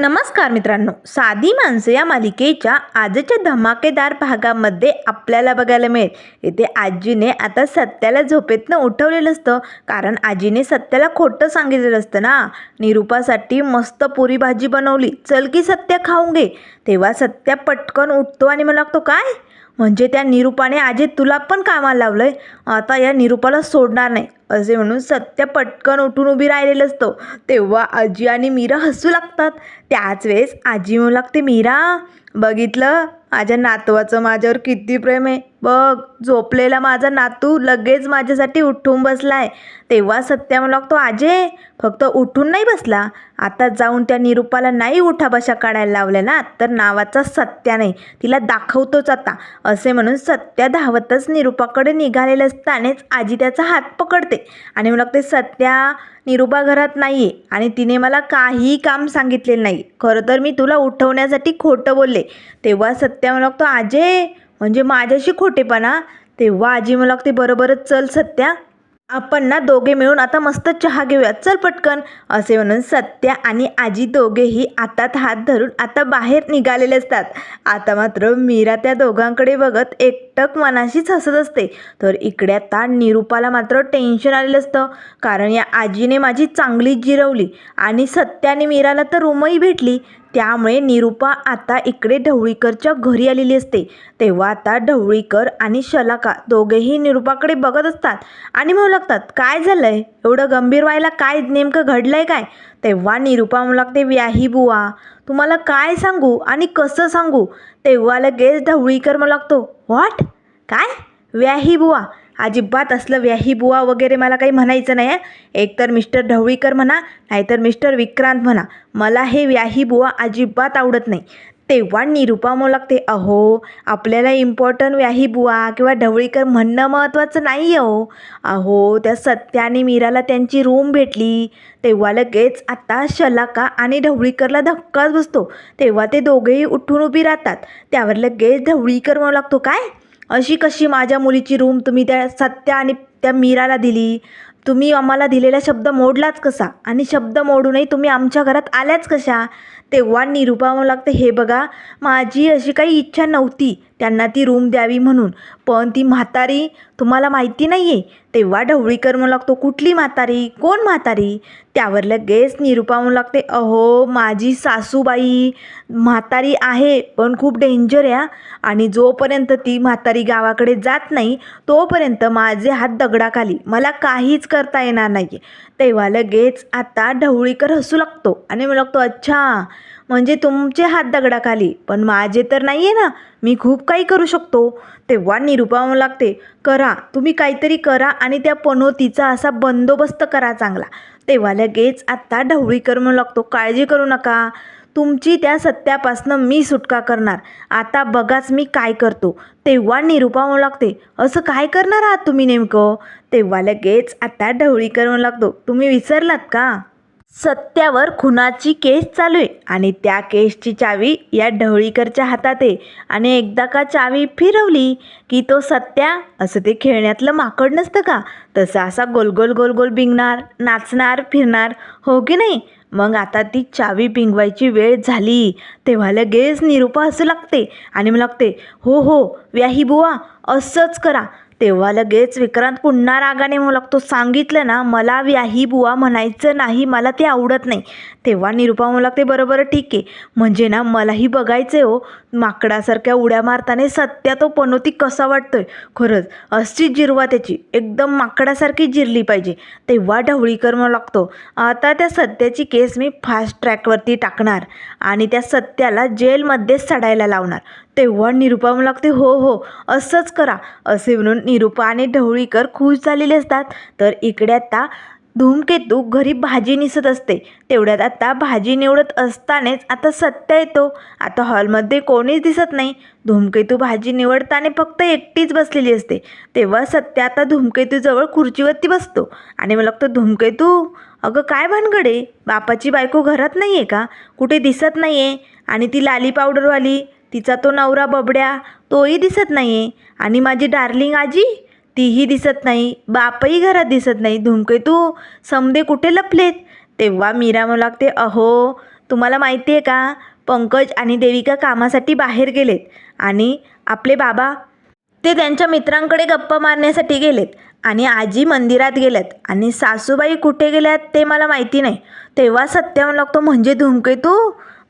नमस्कार मित्रांनो साधी माणसं या मालिकेच्या आजच्या धमाकेदार भागामध्ये आपल्याला बघायला मिळेल. येथे आजीने आता सत्याला झोपेतनं उठवलेलं असतं. कारण आजीने सत्याला खोटं सांगितलेलं असतं ना. निरूपासाठी मस्त पुरी भाजी बनवली. चल की सत्या खाऊन घे. तेव्हा सत्या पटकन उठतो आणि मला लागतो काय? म्हणजे त्या निरूपाने आजी तुला पण कामाला लावलंय? आता या निरूपाला सोडणार नाही. असे म्हणून सत्य पटकन उठून उभी राहिलेलं असतो. तेव्हा आजी आणि मीरा हसू लागतात. त्याच वेळेस आजी म्हणू लागते मीरा बघितलं? माझ्या नातवाचं माझ्यावर किती प्रेम आहे. बघ झोपलेला माझा नातू लगेच माझ्यासाठी उठून बसलाय. तेव्हा सत्या मला लागतो आजे फक्त उठून नाही बसला. आता जाऊन त्या निरूपाला नाही उठा बशा काढायला लावल्या ना तर नावाचा सत्या नाही. तिला दाखवतोच आता. असे म्हणून सत्या धावतच निरूपाकडे निघालेलं असतानेच आजी त्याचा हात पकडते. आणि मला लागते सत्या निरूपा घरात नाही आहे आणि तिने मला काहीही काम सांगितलेलं नाही. खरं तर मी तुला उठवण्यासाठी खोटं बोलले. तेव्हा सत्या मला लागतो आजे म्हणजे माझ्याशी खोटेपणा? तेव्हा आजी मला लागते बरोबरच चल सत्या. आपण ना दोघे मिळून आता मस्त चहा घेऊया. चल पटकन असे म्हणून सत्या आणि आजी दोघेही आतात हात धरून आता बाहेर निघालेले असतात. आता मात्र मीरा त्या दोघांकडे बघत एकटक मनाशीच हसत असते. तर इकडे आता निरूपाला मात्र टेन्शन आलेलं असतं. कारण या आजीने माझी चांगली जिरवली आणि सत्याने मीराला तर रूमही भेटली. त्यामुळे निरूपा आता इकडे ढवळीकरच्या घरी आलेली असते. तेव्हा आता ढवळीकर आणि शलाका दोघेही निरूपाकडे बघत असतात आणि म्हणू लागतात काय झालंय? एवढं गंभीर व्हायला काय नेमकं घडलंय काय? तेव्हा निरूपा म्हणू लागते व्याही बुवा तुम्हाला काय सांगू आणि कसं सांगू? तेव्हा लगेच ढवळीकर म्हणू लागतो व्हॉट काय? व्याही बुवा अजिबात असलं व्याही बुवा वगैरे मला काही म्हणायचं नाही आहे एकतर मिस्टर ढवळीकर म्हणा नाहीतर मिस्टर विक्रांत म्हणा. मला हे व्याही बुवा अजिबात आवडत नाही. तेव्हा निरुपा म्हणू लागते अहो आपल्याला इम्पॉर्टंट व्याही बुवा किंवा ढवळीकर म्हणणं महत्त्वाचं नाही आहे हो अहो त्या सत्याने मीराला त्यांची रूम भेटली. तेव्हा लगेच आता शलाका आणि ढवळीकरला धक्काच बसतो. तेव्हा ते दोघेही उठून उभी राहतात. त्यावर लगेच ढवळीकर म्हणू लागतो काय? अशी कशी माझ्या मुलीची रूम तुम्ही त्या सत्या आणि त्या मीराला दिली? तुम्ही आम्हाला दिलेला शब्द मोडलाच कसा? आणि शब्द मोडूनही तुम्ही आमच्या घरात आल्याच कशा? तेव्हा निरूपा लागतं लागते हे बघा माझी अशी काही इच्छा नव्हती. त्यांना ती रूम द्यावी म्हणून. पण ती म्हातारी तुम्हाला माहिती नाही आहे तेव्हा ढवळीकर म्हणू लागतो कुठली म्हातारी? कोण म्हातारी? त्यावर लगेच निरूपा म्हणू लागते अहो माझी सासूबाई म्हातारी आहे पण खूप डेंजर आहे आणि जोपर्यंत ती म्हातारी गावाकडे जात नाही तोपर्यंत माझे हात दगडाखाली. मला काहीच करता येणार नाही तेव्हा लगेच आता ढवळीकर हसू लागतो आणि म्हणू लागतो अच्छा म्हणजे तुमचे हात दगडाखाली. पण माझे तर नाही आहे ना. मी खूप काही करू शकतो. तेव्हा निरुपावं लागते करा तुम्ही काहीतरी करा आणि त्या पनोतीचा असा बंदोबस्त करा चांगला. तेव्हा लगेच आत्ता ढवळीकर म्हणू लागतो काळजी करू नका. तुमची त्या सत्यापासनं मी सुटका करणार. आता बघाच मी काय करतो. तेव्हा निरुपा म्हणू लागते असं काय करणार आहात तुम्ही नेमकं? तेव्हा लगेच आता ढवळीकर म्हणू लागतो तुम्ही विसरलात का? सत्यावर खुनाची केस चालू आहे आणि त्या केसची चावी या ढवळीकरच्या हातात आहे. आणि एकदा का चावी फिरवली की तो सत्या असं ते खेळण्यातलं माकड नसतं का? तसं असा गोल गोल गोल गोल बिंगणार नाचणार फिरणार हो की नाही? मग आता ती चावी पिंगवायची वेळ झाली. तेव्हा लगेच निरूपा असं लागते आणि मग लागते हो हो व्याही बुवा असंच करा. तेव्हा लगेच विक्रांत पुन्हा रागाने म्हणू लागतो सांगितलं ना मला व्याही बुवा म्हणायचं नाही मला ते आवडत नाही. तेव्हा निरुपा म्हणू लागते बरोबर ठीक आहे. म्हणजे ना मलाही बघायचं आहे हो. माकडासारख्या उड्या मारताना सत्या तो पनोती कसा वाटतोय? खरंच अशी जिरवा त्याची. एकदम माकडासारखी जिरली पाहिजे. तेव्हा ढवळीकर म्हणू लागतो आता त्या सत्याची केस मी फास्ट ट्रॅकवरती टाकणार आणि त्या सत्याला जेलमध्येच सडायला लावणार. तेव्हा निरूपा म्हणू लागते हो हो असंच करा. असे म्हणून निरूपा आणि ढवळीकर खुश झालेले असतात. तर इकडे आता धूमकेतू घरी भाजी निसत असते. तेवढ्यात आता भाजी निवडत असतानाच आता सत्य येतो. आता हॉलमध्ये कोणीच दिसत नाही. धूमकेतू भाजी निवडताना फक्त एकटीच बसलेली असते. तेव्हा सत्य आता धूमकेतूजवळ खुर्चीवरती बसतो आणि मला लागतं धूमकेतू अगं काय भानगडे बापाची बायको घरात नाही आहे का? कुठे दिसत नाही आहे आणि ती लाली पावडरवाली तिचा तो नवरा बबड्या तोही दिसत नाही आहे आणि माझी डार्लिंग आजी तीही दिसत नाही. बापही घरात दिसत नाही. धुमकेतू समदे कुठे लपलेत? तेव्हा मीरा म्हणू लागते अहो तुम्हाला माहिती आहे का पंकज आणि देविका कामासाठी बाहेर गेलेत. आणि आपले बाबा ते त्यांच्या मित्रांकडे गप्पा मारण्यासाठी गेलेत. आणि आजी मंदिरात गेल्यात. आणि सासूबाई कुठे गेल्यात ते मला माहिती नाही. तेव्हा सत्यावर लागतो म्हणजे धूमकेतू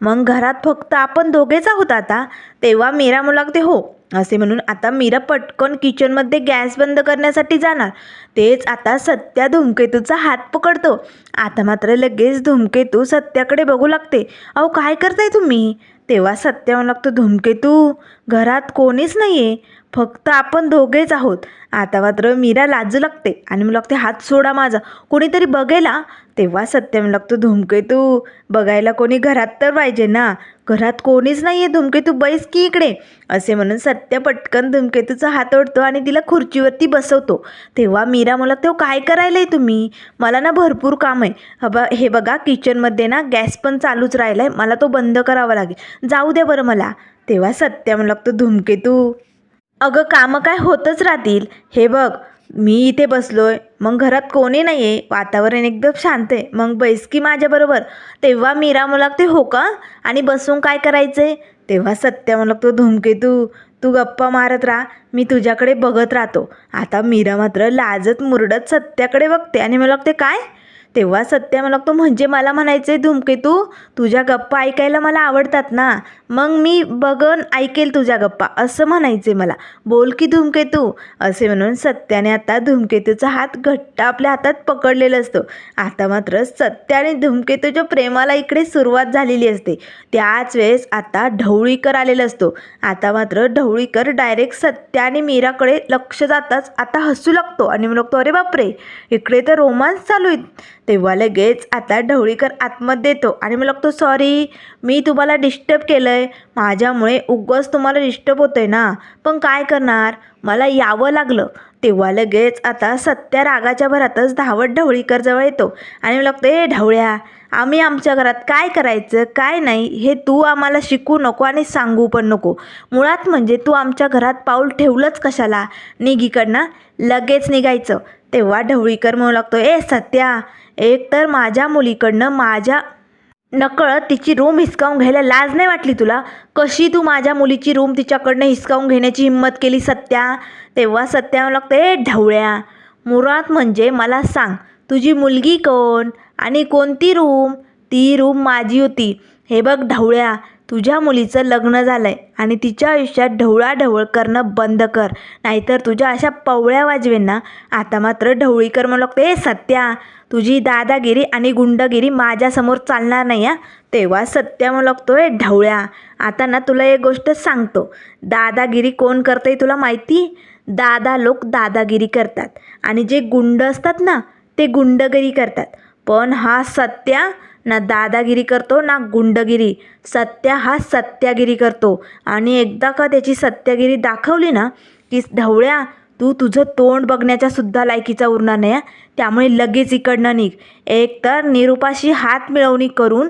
मग घरात फक्त आपण दोघेच आहोत आता. तेव्हा मीरा मुलागते हो. असे म्हणून आता मीरा पटकन किचनमध्ये गॅस बंद करण्यासाठी जाणार. तेच आता सत्या धूमकेतूचा हात पकडतो. आता मात्र लगेच धूमकेतू सत्याकडे बघू लागते. अहो काय करताय तुम्ही? तेव्हा सत्य लागतो धूमकेतू घरात कोणीच नाही आहे फक्त आपण दोघेच आहोत. आता मात्र मीरा लाजू लागते आणि मग लागते हात सोडा माझा. कोणीतरी बघेला. तेव्हा सत्य म्हणू लागतो धूमकेतू बघायला कोणी घरात तर पाहिजे ना. घरात कोणीच नाही आहे धूमकेतू बैस की इकडे. असे म्हणून सत्य पटकन धूमकेतूचा हात ओढतो आणि तिला खुर्चीवरती बसवतो. तेव्हा मीरा मला तो काय करायला आहे तुम्ही? मला ना भरपूर काम आहे. हबा हे बघा किचनमध्ये ना गॅस पण चालूच राहिला आहे मला तो बंद करावा लागेल. जाऊ द्या बरं मला. तेव्हा सत्या म्हणू लागतो धूमकेतू अगं कामं काय होतच राहतील. हे बघ मी इथे बसलो आहे मग घरात कोणी नाही आहे वातावरण एकदम शांत आहे. मग बैस की माझ्याबरोबर तेव्हा मीरा मला लागते हो का? आणि बसून काय करायचं आहे तेव्हा सत्या मला लागतो धूमकेतू तू गप्पा मारत राहा. मी तुझ्याकडे बघत राहतो. आता मीरा मात्र लाजत मुरडत सत्याकडे बघते. आणि मला लागते काय? तेव्हा सत्या मला लागतो म्हणजे मला म्हणायचं आहे धूमकेतू तुझ्या गप्पा ऐकायला मला आवडतात ना. मग मी बघन ऐकेल तुझ्या गप्पा. असं म्हणायचे मला. बोल की धूमकेतू असे म्हणून सत्याने आता धूमकेतूचा हात घट्ट आपल्या हातात पकडलेला असतो. आता मात्र सत्य आणि धूमकेतूच्या प्रेमाला इकडे सुरुवात झालेली असते. त्याच वेळेस आता ढवळीकर आलेला असतो. आता मात्र ढवळीकर डायरेक्ट सत्या आणि मीराकडे लक्ष जाताच आता हसू लागतो आणि म्हणतो अरे बापरे! इकडे तर रोमांस चालू आहेत. तेव्हा लगेच आता ढवळीकर आतमध्ये देतो आणि मला लागतो सॉरी मी तुम्हाला डिस्टर्ब केलं आहे. माझ्यामुळे उगवच तुम्हाला डिस्टर्ब होतं आहे ना. पण काय करणार? मला यावं लागलं. तेव्हा लगेच आता सत्या रागाच्या भरातच धावत ढवळीकर जवळ येतो. आणि मला लागतं ए ढवळ्या आम्ही आमच्या घरात काय करायचं काय नाही हे तू आम्हाला शिकू नको आणि सांगू पण नको. मुळात म्हणजे तू आमच्या घरात पाऊल ठेवलंच कशाला? निघीकडनं लगेच निघायचं. तेव्हा ढवळीकर म्हणू लागतो ए सत्या एक तर माझ्या मुलीकडनं माझ्या नकळत तिची रूम हिसकावून घ्यायला लाज नाही वाटली तुला? कशी तू माझ्या मुलीची रूम तिच्याकडनं हिसकावून घेण्याची हिंमत केली सत्या? तेव्हा सत्या मला लागतं ए ढवळ्या मुळात म्हणजे मला सांग तुझी मुलगी कोण आणि कोणती रूम? ती रूम माझी होती. हे बघ ढवळ्या तुझ्या मुलीचं लग्न झालं आहे आणि तिच्या आयुष्यात ढवळाढवळ करणं बंद कर. नाहीतर तुझ्या अशा पवळ्या वाजवेन ना आता मात्र ढवळीकर म्हणू लागते ए सत्या तुझी दादागिरी आणि गुंडगिरी माझ्यासमोर चालणार नाही हा? तेव्हा सत्या म्हणू लागतोय ढवळ्या. आता ना तुला एक गोष्ट सांगतो. दादागिरी कोण करते तुला माहिती? दादा लोक दादागिरी करतात. आणि जे गुंड असतात ना ते गुंडगिरी करतात. पण हा सत्या ना दादागिरी करतो ना गुंडगिरी. सत्या हा सत्यागिरी करतो. आणि एकदा का त्याची सत्यागिरी दाखवली ना की ढवळ्या तू तुझं तोंड बघण्याच्या सुद्धा लायकीचा उरणार नाही त्यामुळे लगेच इकडनं निघ. एक तर निरुपाशी हात मिळवणी करून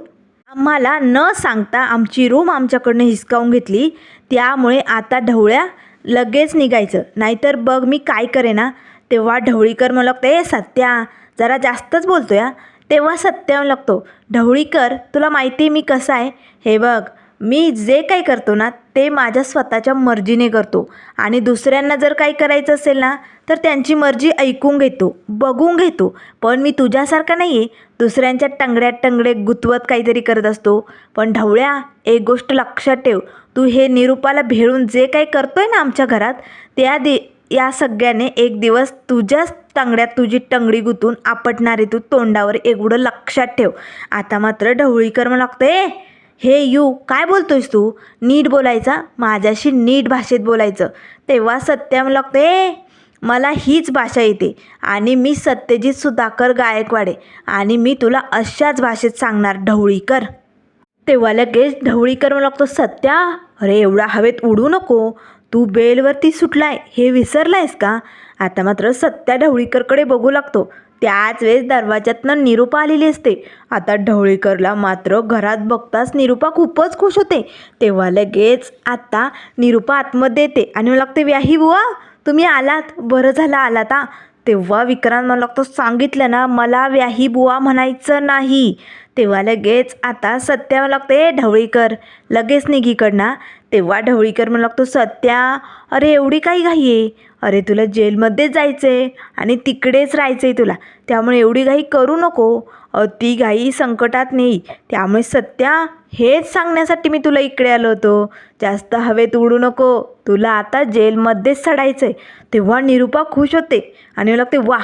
आम्हाला न सांगता आमची रूम आमच्याकडनं हिसकावून घेतली. त्यामुळे आता ढवळ्या लगेच निघायचं. नाहीतर बघ मी काय करे ना तेव्हा ढवळीकर मला लागतं ए सत्या जरा जास्तच बोलतो या तेव्हा सत्या लागतो ढवळीकर तुला माहिती आहे मी कसा आहे? हे बघ मी जे काही करतो ना ते माझ्या स्वतःच्या मर्जीने करतो. आणि दुसऱ्यांना जर काही करायचं असेल ना तर त्यांची मर्जी ऐकून घेतो बघून घेतो. पण मी तुझ्यासारखा नाही आहे दुसऱ्यांच्या टंगड्यात टंगडे गुतवत काहीतरी करत असतो. पण ढवळ्या एक गोष्ट लक्षात ठेव. तू हे निरूपाला भेळून जे काही करतोय ना आमच्या घरात त्या दि या सगळ्याने एक दिवस तुझ्याच टंगड्यात तुझी टंगडी गुतून आपटणारे तू तोंडावर एवढं लक्षात ठेव. आता मात्र ढवळी कर्म लागतं ए हे यू काय बोलतोयस तू? नीट बोलायचा माझ्याशी नीट भाषेत बोलायचं. तेव्हा सत्या मला लागतं ए मला हीच भाषा येते आणि मी सत्यजित सुधाकर गायकवाडे आणि मी तुला अशाच भाषेत सांगणार ढवळीकर. तेव्हा लगेच ढवळीकर मला लागतो सत्या अरे एवढा हवेत उडू नको. तू बेलवरती सुटलाय हे विसरलायस का? आता मात्र सत्या ढवळीकरकडे बघू लागतो. त्याच वेळेस दरवाज्यातनं निरूपा आलेली असते. आता ढवळीकरला मात्र घरात बघताच निरूपा खूपच खुश होते. तेव्हा लगेच आता निरूपा आतमध्ये येते आणि मला लागते व्याही बुवा तुम्ही आलात. बरं झालं आलात आ तेव्हा विक्रांत मला लागतो सांगितलं ना मला व्याही बुवा म्हणायचं नाही. तेव्हा लगेच आता सत्या म्हणू लागते ढवळीकर लगेच निघीकडनं तेव्हा ढवळीकर म्हणू लागतो सत्या अरे एवढी काही घाई आहे? अरे तुला जेलमध्येच जायचं आहे आणि तिकडेच राहायचं आहे तुला. त्यामुळे एवढी घाई करू नको. अति घाई संकटात नाही. त्यामुळे सत्या हेच सांगण्यासाठी मी तुला इकडे आलो होतो. जास्त हवेत उडू नको. तुला आता जेलमध्येच चढायचं आहे तेव्हा निरुपा खुश होते आणि मला लागते वा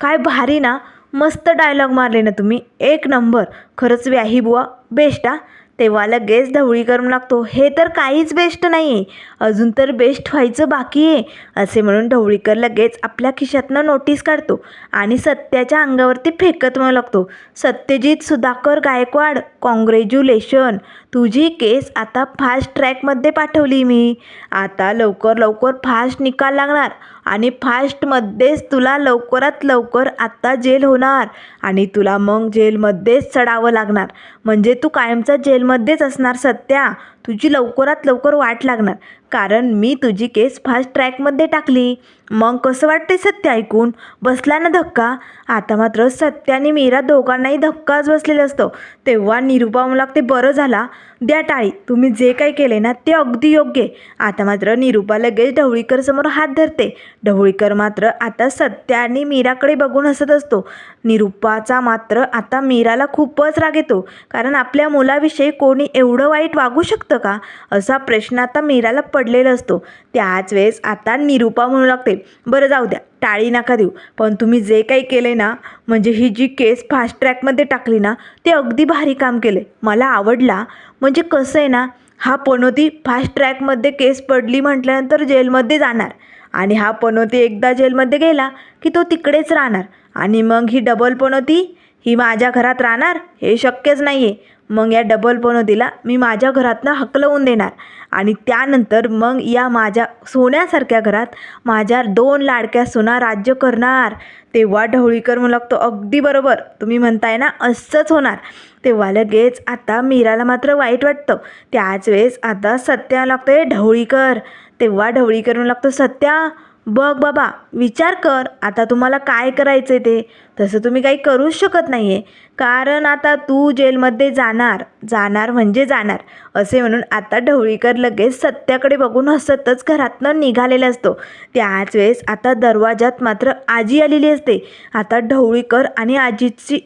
काय भारी ना. मस्त डायलॉग मारले ना तुम्ही. एक नंबर. खरंच व्याही बुवा. बेस्ट हा. तेव्हा लगेच ढवळी करून लागतो. हे तर काहीच बेस्ट नाही आहे अजून तर बेस्ट व्हायचं बाकी आहे असे म्हणून ढवळीकर लगेच आपल्या खिशातनं नोटीस काढतो आणि सत्याच्या अंगावरती फेकत म्हणू लागतो. सत्यजित सुधाकर गायकवाड कॉंग्रॅच्युलेशन तुझी केस आता फास्ट ट्रॅकमध्ये पाठवली मी. आता लवकर लवकर फास्ट निकाल लागणार आणि फास्टमध्येच तुला लवकरात लवकर आत्ता जेल होणार आणि तुला मग जेलमध्येच चढावं लागणार. म्हणजे तू कायमचा जेलमध्येच असणार सत्या. तुझी लवकरात लवकर वाट लागणार. कारण मी तुझी केस फास्ट ट्रॅकमध्ये टाकली. मग कसं वाटते सत्य ऐकून? बसला ना धक्का? आता मात्र सत्य आणि मीरा दोघांनाही धक्काच बसलेला असतो. तेव्हा निरुपा म्हणू ते बरं झाला. द्या टाळी तुम्ही जे काही केले ना ते अगदी योग्य आहे. आता मात्र निरुपा लगेच ढवळीकर समोर हात धरते. ढवळीकर मात्र आता सत्याने मीराकडे बघून हसत असतो. निरुपाचा मात्र आता मीराला खूपच राग येतो. कारण आपल्या मुलाविषयी कोणी एवढं वाईट वागू शकतं का? असा प्रश्न आता मीराला पडलेला असतो. त्याच वेळेस आता निरुपा म्हणू लागते. बरं जाऊ द्या. टाळी नका देऊ. पण तुम्ही जे काही केले ना म्हणजे ही जी केस फास्ट ट्रॅकमध्ये टाकली ना ते अगदी भारी काम केले मला आवडला. म्हणजे कसं आहे ना हा पनोती फास्ट ट्रॅकमध्ये केस पडली म्हटल्यानंतर जेलमध्ये जाणार. आणि हा पनोती एकदा जेलमध्ये गेला की तो तिकडेच राहणार. आणि मग ही डबल पनोती ही माझ्या घरात राहणार हे शक्यच नाही आहे मग या डबल बनवतीला मी माझ्या घरातनं हकलवून देणार. आणि त्यानंतर मग या माझ्या सोन्यासारख्या घरात माझ्या दोन लाडक्या सुना राज्य करणार. तेव्हा ढवळीकर म्हणू लागतो अगदी बरोबर तुम्ही म्हणताय ना असंच होणार. तेव्हा लगेच आता मीराला मात्र वाईट वाटतं. त्याच वेळेस आता सत्या लागतंय ढवळीकर. तेव्हा ढवळीकर म्हणू लागतो सत्या बघ बाबा विचार कर. आता तुम्हाला काय करायचं आहे ते? तसं तुम्ही काही करूच शकत नाही आहे कारण आता तू जेलमध्ये जाणार. जाणार म्हणजे जाणार. असे म्हणून आता ढवळीकर लगेच सत्याकडे बघून हसतच घरातनं निघालेला असतो. त्याच वेळेस आता दरवाजात मात्र आजी आलेली असते. आता ढवळीकर आणि आजीची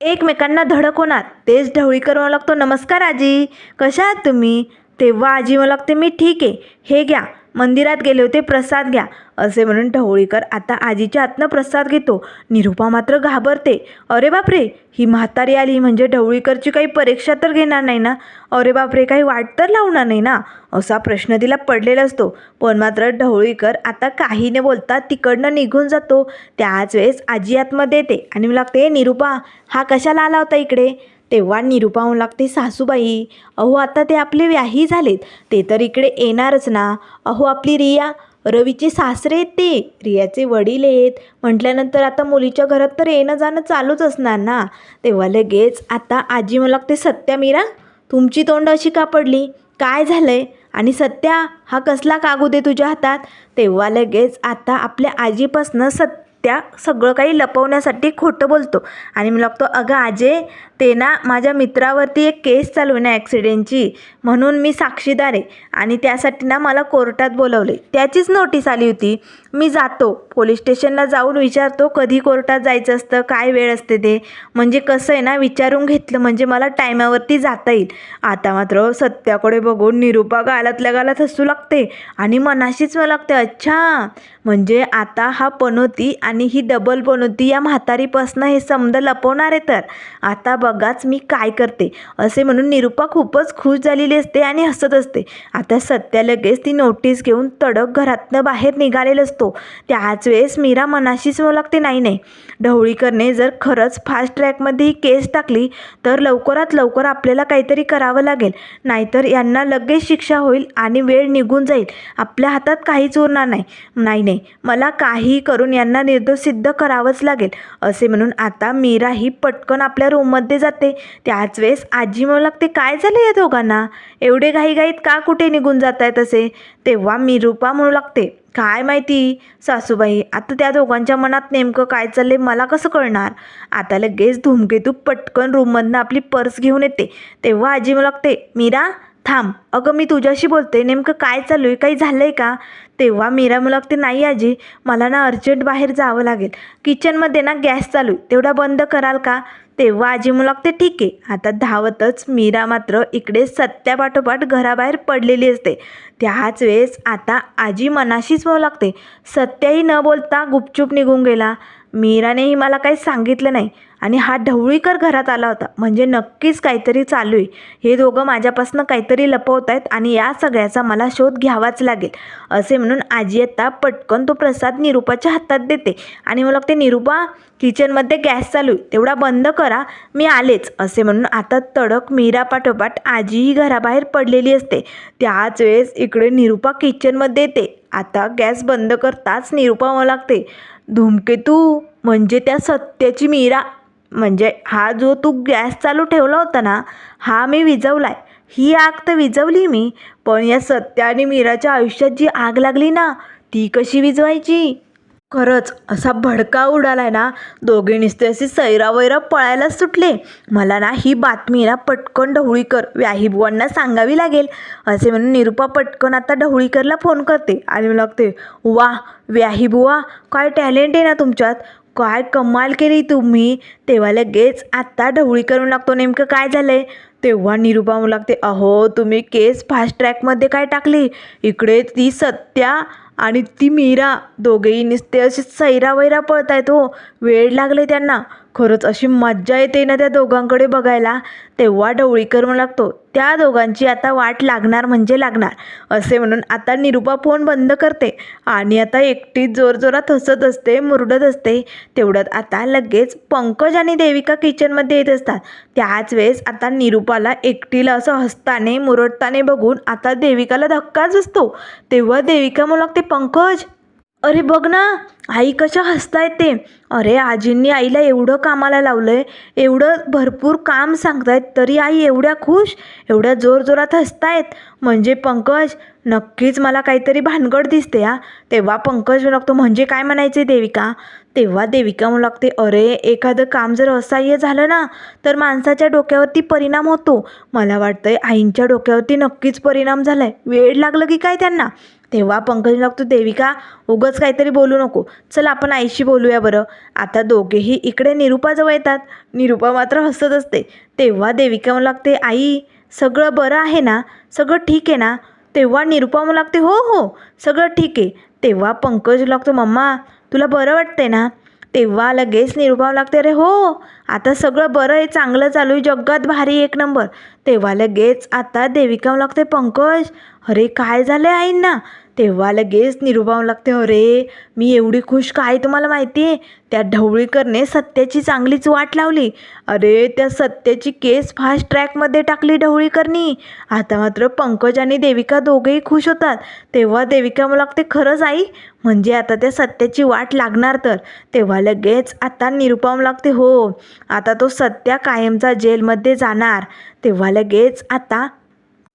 एकमेकांना धडक होणार. तेच ढवळीकर म्हणू लागतो नमस्कार आजी. कशा आहात तुम्ही? तेव्हा आजी म्हणू लागते मी ठीक आहे. हे घ्या. मंदिरात गेले होते प्रसाद घ्या असे म्हणून ढवळीकर आता आजीच्या हातनं प्रसाद घेतो. निरुपा मात्र घाबरते. अरे बापरे ही म्हातारी आली म्हणजे ढवळीकरची काही परीक्षा तर घेणार नाही ना? अरे बापरे काही वाट तर लावणार नाही ना? असा प्रश्न तिला पडलेला असतो. पण मात्र ढवळीकर आता काही न बोलता तिकडनं निघून जातो. त्याच वेळेस आजी आतमध्ये येते आणि मला लागते निरुपा हा कशाला आला होता इकडे? तेव्हा निरुपा लागते सासूबाई अहो आता ते आपले व्याही झालेत. ते तर इकडे येणारच ना. अहो आपली रिया रवीचे सासरे आहेत ते. रियाचे वडील आहेत. म्हटल्यानंतर आता मुलीच्या घरात तर येणं जाणं चालूच असणार ना. तेव्हा लगेच आता आजी मला लागते सत्या मीरा तुमची तोंड अशी का पडली? काय आहे आणि सत्या हा कसला कागू दे तुझ्या हातात? तेव्हा लगेच आता आपल्या आजीपासनं सत्या सगळं काही लपवण्यासाठी खोटं बोलतो. आणि मी लागतो अगं आजे ते ना माझ्या मित्रावरती एक केस चालू आहे ना ॲक्सिडेंटची म्हणून मी साक्षीदार आहे. आणि त्यासाठी ना मला कोर्टात बोलवले. त्याचीच नोटीस आली होती. मी जातो. पोलीस स्टेशनला जाऊन विचारतो कधी कोर्टात जायचं असतं? काय वेळ असते ते? म्हणजे कसं आहे ना विचारून घेतलं म्हणजे मला टायमावरती जाता येईल. आता मात्र सत्याकडे बघून निरुपा गालातल्या गालात हसू लागते आणि मनाशीच मला लागते अच्छा म्हणजे आता हा पनोती आणि ही डबल पनोती या म्हातारीपासनं हे समद लपवणार आहे तर. आता बघाच मी काय करते. असे म्हणून निरुपा खूपच खुश झालेली असते आणि हसत असते. आता सत्या लगेच ती नोटीस घेऊन तडक घरातनं बाहेर निघालेला असतो. त्याच वेळेस मीरा मनाशीच म्हणू लागते नाही नाही. ढवळीकरने जर खरंच फास्ट ट्रॅकमध्ये ही केस टाकली तर लवकरात लवकर आपल्याला काहीतरी करावं लागेल. नाहीतर यांना लगेच शिक्षा होईल आणि वेळ निघून जाईल. आपल्या हातात काहीच उरणार नाही. नाही नाही. मला काही करून यांना निर्दोष सिद्ध करावंच लागेल. असे म्हणून आता मीरा ही पटकन आपल्या रूममध्ये जाते. त्याच वेळेस आजी म्हणू लागते काय झालं या दोघांना? एवढे घाईघाईत का कुठे निघून जात आहेत असे? तेव्हा मिरूपा म्हणू लागते काय माहिती? सासूबाई आता त्या दोघांच्या मनात नेमकं काय चाललंय मला कसं कळणार? आता लगेच धूमकेतू पटकन रूममधनं आपली पर्स घेऊन येते. तेव्हा आजी मला लागते मीरा थांब अगं मी तुझ्याशी बोलते नेमकं काय चालू आहे काही झालं आहे का? तेव्हा मीरा मुलागते लागते नाही आजी मला ना अर्जंट बाहेर जावं लागेल. किचनमध्ये ना गॅस चालू आहे तेवढा बंद कराल का? तेव्हा आजी मुलागते ठीक आहे. आता धावतच मीरा मात्र इकडे सत्यापाठोपाठ घराबाहेर पडलेली असते. त्याच वेळेस आता आजी मनाशीच म्हणू लागते सत्याही न बोलता गुपचूप निघून गेला. मीरानेही मला काही सांगितलं नाही आणि हा ढवळीकर घरात आला होता. म्हणजे नक्कीच काहीतरी चालू आहे. हे दोघं माझ्यापासून काहीतरी लपवत आहेत आणि या सगळ्याचा मला शोध घ्यावाच लागेल असे म्हणून आजी आता पटकन तो प्रसाद निरूपाच्या हातात देते आणि मला ते निरूपा किचनमध्ये गॅस चालू आहे. तेवढा बंद करा. मी आलेच. असे म्हणून आता तडक मीरा पाठोपाठ आजीही घराबाहेर पडलेली असते. त्याच वेळेस इकडे निरूपा किचनमध्ये येते. आता गॅस बंद करताच निरूपा मला लागते धूमकेतू म्हणजे त्या सत्याची मीरा. म्हणजे हा जो तू गॅस चालू ठेवला होता ना हा मी विझवलाय. ही आग तर विझवली मी पण या सत्या आणि मीराच्या आयुष्यात जी आग लागली ना ती कशी विजवायची खरंच असा भडका उडालाय ना दोघे नुसते असे सैरावैरा पळायलाच सुटले. मला ना ही बातमी ना पटकन ढवळीकर व्याहीबुवांना सांगावी लागेल. असे म्हणून निरुपा पटकन आता ढवळीकरला फोन करते आणि मला लागते वा व्याहीबुवा काय टॅलेंट आहे ना तुमच्यात? काय कमाल केली तुम्ही? तेव्हा लगेच आत्ता ढवळीकर म्हणू लागतो नेमकं काय झालंय? तेव्हा निरुपा म्हणू लागते अहो तुम्ही केस फास्ट ट्रॅकमध्ये काय टाकली? इकडे ती सत्या आणि ती मीरा दोघेही नुसते असे सैरावैरा आहेत हो. वेळ लागले त्यांना. खरंच अशी मज्जा येते ना त्या दोघांकडे बघायला. तेव्हा ढवळीकर म्हणू लागतो त्या दोघांची आता वाट लागणार म्हणजे लागणार. असे म्हणून आता निरुपा फोन बंद करते आणि आता एकटी जोरजोरात हसत असते मुरडत असते. तेवढ्यात आता लगेच पंकज आणि देविका किचनमध्ये येत असतात. त्याच वेळेस आता निरुपाला एकटीला असं हसताने मुरडताने बघून आता देविकाला धक्काच असतो तेव्हा देविका म्हणू लागते पंकज अरे बघ ना आई कशा हसतायत ते. अरे आजींनी आईला एवढं कामाला लावलं आहे एवढं भरपूर काम सांगतायत तरी आई एवढ्या खुश एवढ्या जोरजोरात हसतायत. म्हणजे पंकज नक्कीच मला काहीतरी भानगड दिसते हा. तेव्हा पंकज म्हणू लागतो म्हणजे काय म्हणायचे देविका? तेव्हा देविका म्हणू लागते अरे एखादं काम जर असह्य झालं ना तर माणसाच्या डोक्यावरती परिणाम होतो. मला वाटतंय आईंच्या डोक्यावरती नक्कीच परिणाम झाला आहे वेळ लागलं की काय त्यांना? तेव्हा पंकज लागतो देविका उगच काहीतरी बोलू नको. चल आपण आईशी बोलूया बरं. आता दोघेही इकडे निरुपाजवळ येतात. निरुपा मात्र हसत असते. तेव्हा देविका म्हणू लागते आई सगळं बरं आहे ना? सगळं ठीक आहे ना? तेव्हा निरुपा म्हणू लागते हो हो सगळं ठीक आहे. तेव्हा पंकज लागतो मम्मा तुला बरं वाटतंय ना? तेव्हा लगेच निरुपा लागते अरे हो आता सगळं बरं आहे चांगलं चालू आहे जगात भारी एक नंबर. तेव्हा लगेच आता देविका लागते पंकज अरे काय झालं आहे आईंना? तेव्हा लगेच निरुपा लागते अरे मी एवढी खुश काय तुम्हाला माहिती आहे? त्या ढवळीकरने सत्याची चांगलीच वाट लावली. अरे त्या सत्याची केस फास्ट ट्रॅकमध्ये टाकली ढवळीकरनी. आता मात्र पंकज आणि देविका दोघेही खुश होतात. तेव्हा देविका मला लागते खरंच आई म्हणजे आता त्या सत्याची वाट लागणार तर? तेव्हा लगेच आता निरुपम लागते हो आता तो सत्या कायमचा जेलमध्ये जाणार. तेव्हा लगेच आता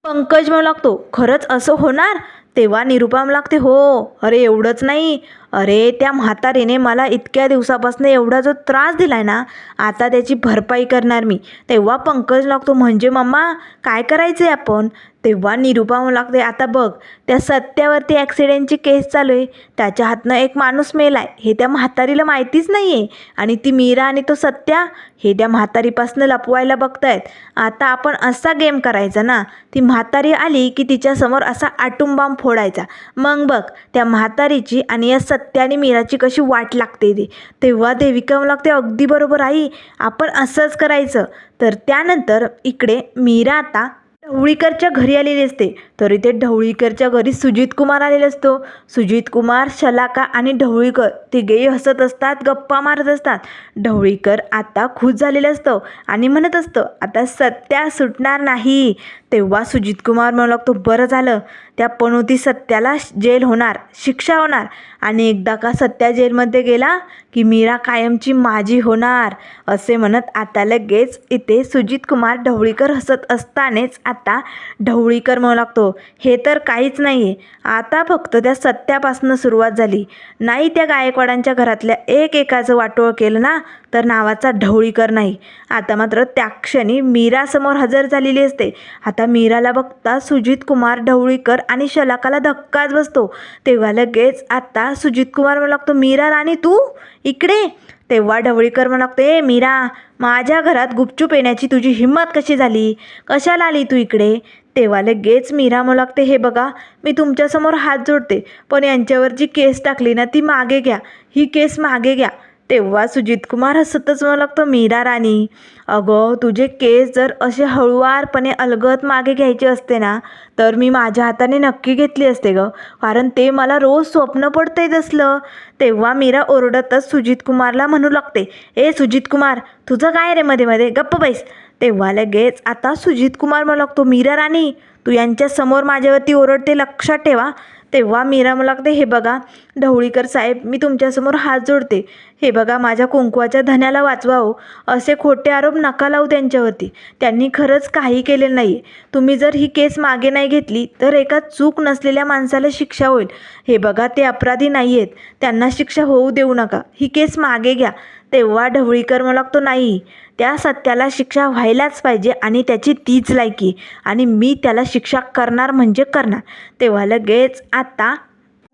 पंकज म्हणू लागतो खरंच असं होणार? तेव्हा निरुपम लागते हो अरे एवढंच नाही. अरे त्या म्हातारीने मला इतक्या दिवसापासून एवढा जो त्रास दिलाय ना आता त्याची भरपाई करणार मी. तेव्हा पंकज लागतो म्हणजे मम्मा काय करायचं आहे आपण? तेव्हा निरुपा लागते आता बघ त्या सत्यावरती ॲक्सिडेंटची केस चालू आहे. त्याच्या हातनं एक माणूस मेलाय. हे त्या म्हातारीला माहितीच नाही आहे आणि ती मीरा आणि तो सत्या हे त्या म्हातारीपासनं लपवायला बघतायत. आता आपण असा गेम करायचा ना ती म्हातारी आली की तिच्यासमोर असा आटुंबाम फोडायचा. मग बघ त्या म्हातारीची आणि या सत्या आणि मीराची कशी वाट लागते ती. तेव्हा देविका म्हणू लागते अगदी बरोबर आई आपण असंच करायचं. तर त्यानंतर इकडे मीरा आता ढवळीकरच्या घरी आलेली असते. तर इथे ढवळीकरच्या घरी सुजित कुमार आलेला असतो. सुजित कुमार शलाका आणि ढवळीकर तिघेही हसत असतात गप्पा मारत असतात. ढवळीकर आता खुश झालेलं असतं आणि म्हणत असतं आता सत्या सुटणार नाही. तेव्हा सुजित कुमार म्हणू लागतो बरं झालं त्या पनोती सत्याला जेल होणार शिक्षा होणार आणि एकदा का सत्या जेलमध्ये गेला की मीरा कायमची माझी होणार असे म्हणत आता लगेच इथे सुजित कुमार ढवळीकर हसत असतानाच आता ढवळीकर म्हणू लागतो हे तर काहीच नाही आहे आता फक्त त्या सत्यापासून सुरुवात झाली. नाही त्या गायकवाडांच्या घरातल्या एक एकाचं वाटोळ केलं ना तर नावाचा ढवळीकर नाही. आता मात्र त्या क्षणी मीरासमोर हजर झालेली असते. आता आता मीराला बघता सुजित कुमार ढवळीकर आणि शलाकाला धक्काच बसतो. तेव्हा लगेच आता सुजित कुमार म्हणू लागतो मीरा राणी तू इकडे? तेव्हा ढवळीकर म्हणू लागतो ए मीरा माझ्या घरात गुपचूप येण्याची तुझी हिंमत कशी झाली? कशाला आली तू इकडे? तेव्हा लगेच मीरा म्हणू लागते हे बघा मी तुमच्यासमोर हात जोडते पण यांच्यावर जी केस टाकली ना ती मागे घ्या. ही केस मागे घ्या. तेव्हा सुजित कुमार हसतच म्हणू लागतो मीरा राणी अगं तुझे केस जर असे हळुवारपणे अलगत मागे घ्यायचे असते ना तर मी माझ्या हाताने नक्की घेतली असते गं. कारण ते मला रोज स्वप्न पडतंय तसलं. तेव्हा मीरा ओरडतच सुजित कुमारला म्हणू लागते ए सुजित कुमार तुझं काय रे मध्ये मध्ये? गप्प बैस. तेव्हा लगेच आता सुजित कुमार म्हणू लागतो मीरा राणी तू यांच्यासमोर माझ्यावरती ओरडते लक्षात ठेवा. तेव्हा मीरा मला लागते हे बघा ढवळीकर साहेब मी तुमच्यासमोर हात जोडते. हे बघा माझ्या कुंकवाच्या धन्याला वाचवावं हो. असे खोटे आरोप नका लावू त्यांच्यावरती. त्यांनी खरंच काही केले नाही तुम्ही जर ही केस मागे नाही घेतली तर एका चूक नसलेल्या माणसाला शिक्षा होईल. हे बघा ते अपराधी नाही आहेत त्यांना शिक्षा होऊ देऊ नका. ही केस मागे घ्या. तेव्हा ढवळीकर मला लागतो नाही त्या सत्याला शिक्षा व्हायलाच पाहिजे आणि त्याची तीच लायकी आणि मी त्याला शिक्षा करणार म्हणजे करणार. तेव्हा लगेच आता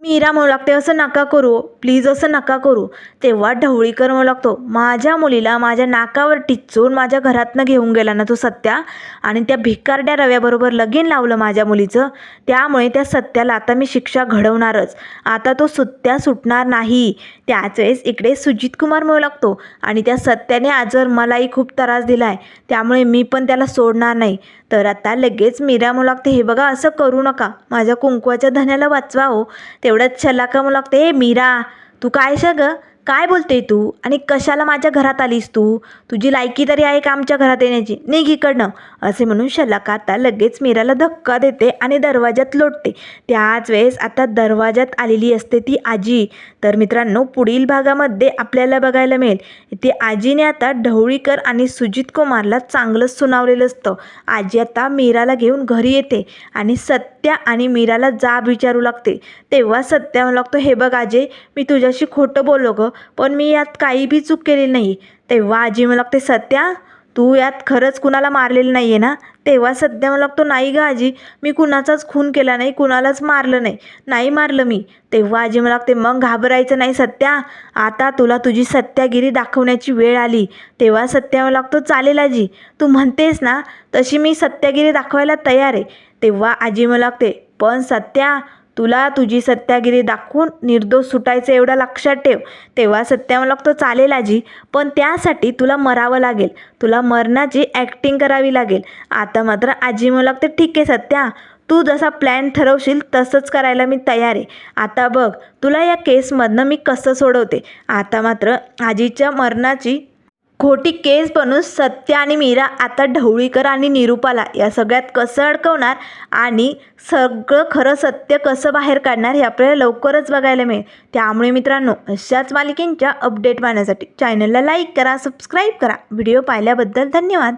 मीरा म्हणू लागते असं नका करू. प्लीज असं नका करू. तेव्हा ढवळीकर म्हणू लागतो माझ्या मुलीला माझ्या नाकावर टिचून माझ्या घरातनं घेऊन गेला ना तो सत्या आणि त्या भिकारड्या रव्याबरोबर लगीन लावलं माझ्या मुलीचं. त्यामुळे त्या सत्याला आता मी शिक्षा घडवणारच. आता तो सुत्या सुटणार नाही. त्याच वेळेस इकडे सुजित कुमार म्हणू लागतो आणि त्या सत्याने आजवर मलाही खूप त्रास दिला आहे त्यामुळे मी पण त्याला सोडणार नाही. तर आता लगेच मीरा म्हणू लागते हे बघा असं करू नका. माझ्या कुंकवाच्या धन्याला वाचवा हो. तेवढ्याच छलाका म्हणू लागते हे मीरा तू काय ग? काय बोलते तू? आणि कशाला माझ्या घरात आलीस तू? तुझी लायकी तरी आहे का आमच्या घरात येण्याची? निघ इकडनं. असे म्हणून शलाका आता लगेच मीराला धक्का देते आणि दरवाजात लोटते. त्याच वेळेस आता दरवाजात आलेली असते ती आजी. तर मित्रांनो पुढील भागामध्ये आपल्याला बघायला मिळेल. ती आजीने आता ढवळीकर आणि सुजित कुमारला चांगलंच सुनावलेलं असतं. आजी आता मीराला घेऊन घरी येते आणि सत्या आणि मीराला जाब विचारू लागते. तेव्हा सत्या म्हणू लागतो हे बघ आजे मी तुझ्याशी खोटं बोललो गं. पण मी यात काही बी चूक केलेली नाही. तेव्हा आजी मला लागते सत्या तू यात खरंच कुणाला मारलेलं नाही आहे ना? तेव्हा सध्या मला लागतो नाही गं आजी मी कुणाचाच खून केला नाही कुणालाच मारलं नाही नाही मारलं मी. तेव्हा आजी मला लागते मग घाबरायचं नाही सत्या आता तुला तुझी सत्यागिरी दाखवण्याची वेळ आली. तेव्हा सत्या मला लागतो चालेल आजी तू म्हणतेस ना तशी मी सत्यागिरी दाखवायला तयार आहे. तेव्हा आजी मला लागते पण सत्या तुला तुझी सत्यागिरी दाखवून निर्दोष सुटायचं एवढं लक्षात ठेव. तेव्हा सत्या मला लागतो चालेल आजी पण त्यासाठी तुला मरावं लागेल. तुला मरणाची ॲक्टिंग करावी लागेल. आता मात्र आजी मला ते ठीक आहे सत्या तू जसा प्लॅन ठरवशील तसंच करायला मी तयार आहे. आता बघ तुला या केसमधनं मी कसं सोडवते? आता मात्र आजीच्या मरणाची खोटी केस बनून सत्य आणि मीरा आता ढवळीकर आणि निरूपाला या सगळ्यात कसं अडकवणार आणि सगळं खरं सत्य कसं बाहेर काढणार हे आपल्याला लवकरच बघायला मिळेल. त्यामुळे मित्रांनो अशाच मालिकेंच्या अपडेट पाहण्यासाठी चॅनलला लाईक करा सबस्क्राईब करा. व्हिडिओ पाहिल्याबद्दल धन्यवाद.